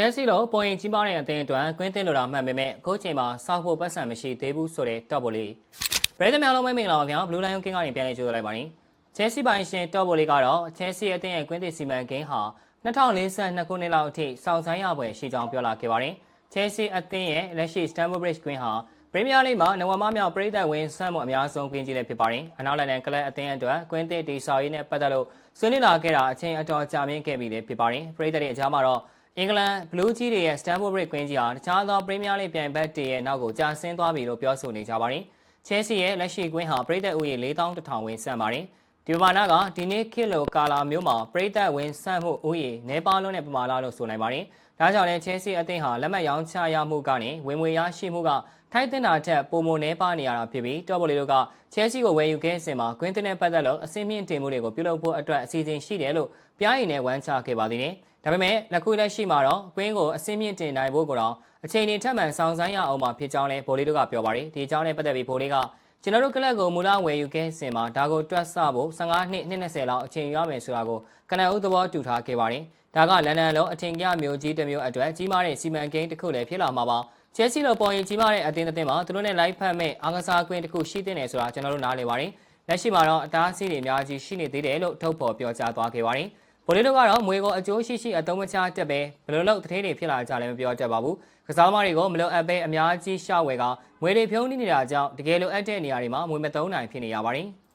ချဲစီလိုပေါ်ရင်ကြီးမားတဲ့အသင်းအတွက်ကွင်းသင်းလိုတာမှန်ပေမဲ့အခုချိန်မှာစောက်ဖို့ပတ်စံမရှိသေးဘူးဆိုတဲ့တော့ဘော်လေးပရိသတ်များလုံးမင်္ဂလာပါခင်ဗျာဘလူးလိုင်းကင်းကနေပြန်လည်ကြိုဆိုလိုက်ပါရင်ချဲစီပိုင်ရှင်တော့ဘော်လေးကတော့ချဲစီအသင်းရဲ့ကွင်းသင်းစီမံကိန်းဟာ2042ခုနှစ်လောက်အထိစောင့်ဆိုင်းရပွဲရှိကြောင်းပြောလာခဲ့ပါတယ်ချဲစီအသင်းရဲ့လက်ရှိ Stamford Bridge ကွင်းဟာပရီးမီးယားလိမှာနဝမမြောက်ပရိသတ်ဝင်ဆန့်မှုအများဆုံးကွင်းကြီးလည်းဖြစ်ပါတယ်။အနောက်လန်ဒန်ကလပ်အသင်းအတွက်ကွင်းသစ်တီဆော်ရေးနဲ့ပတ်သက်လို့ဆွေးနွေးလာခဲ့တာအချိန်အတော်ကြာမြင့်ခဲ့ပြီလည်းဖြစ်ပါတယ်။ပရိသတ်တွေအကြားမှာတော့ အင်္ဂလန်ဘလူးကြီးတွေရဲ့ Stamford Bridge ကွင်းကြီးဟာတခြားသောပရီးမီးယားလိပြိုင်ဘက်တွေရဲ့နောက်ကိုကြာဆင်းသွားပြီလို့ပြောဆိုနေကြပါတယ်။ချဲစီရဲ့လက်ရှိကွင်းဟာပရိသတ်ဦးရေ4100ဝင်ဆန့်ပါတယ်။ ဒီပမာဏကဒီနေ့ခေတ်လိုကာလာမျိုးမှာပရိသတ်ဝင်ဆန့်မှုဦးရေနေပါလုံးနဲ့ပမာဏလို့ဆိုနိုင်ပါတယ်။ဒါကြောင့်လည်းချဲစီအသင်းဟာလက်မှတ်ရောင်းချရမှုကနေဝင်ငွေရရှိမှုကထိုက်တင်တာထက်ပုံမနေပါနေရတာဖြစ်ပြီးတော်ဘော်လီတို့ကချဲစီကိုဝယ်ယူခဲ့စဉ်မှာကွင်းတင်နဲ့ပတ်သက်လို့အစင်းမြင့်တင်မှုတွေကိုပြုလုပ်ဖို့အတွက်အစီအစဉ်ရှိတယ်လို့ပြားရည်နဲ့ဝမ်းချခဲ့ပါသေးတယ်။ဒါပေမဲ့လက်ခုလက်ရှိမှာတော့ကွင်းကိုအစင်းမြင့်တင်နိုင်ဖို့ကတော့အချိန်ကြီးထပ်မံဆောင်ဆိုင်ရအောင်မှာဖြစ်ကြောင်းလည်းဗိုလ်လေးတို့ကပြောပါတယ်။ဒီအကြောင်းနဲ့ပတ်သက်ပြီးဗိုလ်လေးက ကျွန်တော်တို့ကလပ်ကိုမူလဝယ်ယူခဲ့စဉ်မှာဒါကိုတွက်ဆဖို့15နှစ်20လောက်အချိန်ရမယ်ဆိုတာကိုကနအုပ်သဘောတူထားခဲ့ပါတယ်။ဒါကလန်ဒန်လုံးအထင်ကြီးမျိုးကြီးတစ်မျိုးအတွက်ကြီးမားတဲ့စီမံကိန်းတစ်ခုလည်းဖြစ်လာမှာပါ။ချဲစီလိုပေါ်ရင်ကြီးမားတဲ့အသင်းအသင်းမှာသူတို့နဲ့လိုက်ဖက်မဲ့အားကစားကွင်းတစ်ခုရှိတဲ့နယ်ဆိုတာကျွန်တော်တို့နားလည်ပါတယ်။လက်ရှိမှာတော့အသားစီးတွေအများကြီးရှိနေသေးတယ်လို့ထုတ်ဖော်ပြောကြားသွားခဲ့ပါတယ်။ ဗိုလ်လေးတို့ကတော့မွေကိုအကျိုးရှိရှိအသုံးမချတက်ပဲဘယ်လိုလုပ်သတင်းတွေဖြစ်လာကြလဲမပြောတတ်ပါဘူး။ကစားသမားတွေကိုမလိုအပ်ပဲအများကြီးရှောက်ဝယ်ကမွေတွေဖြုံးနေနေတာကြောင့်တကယ်လိုအပ်တဲ့နေရာတွေမှာမွေမသုံးနိုင်ဖြစ်နေရပါတယ်။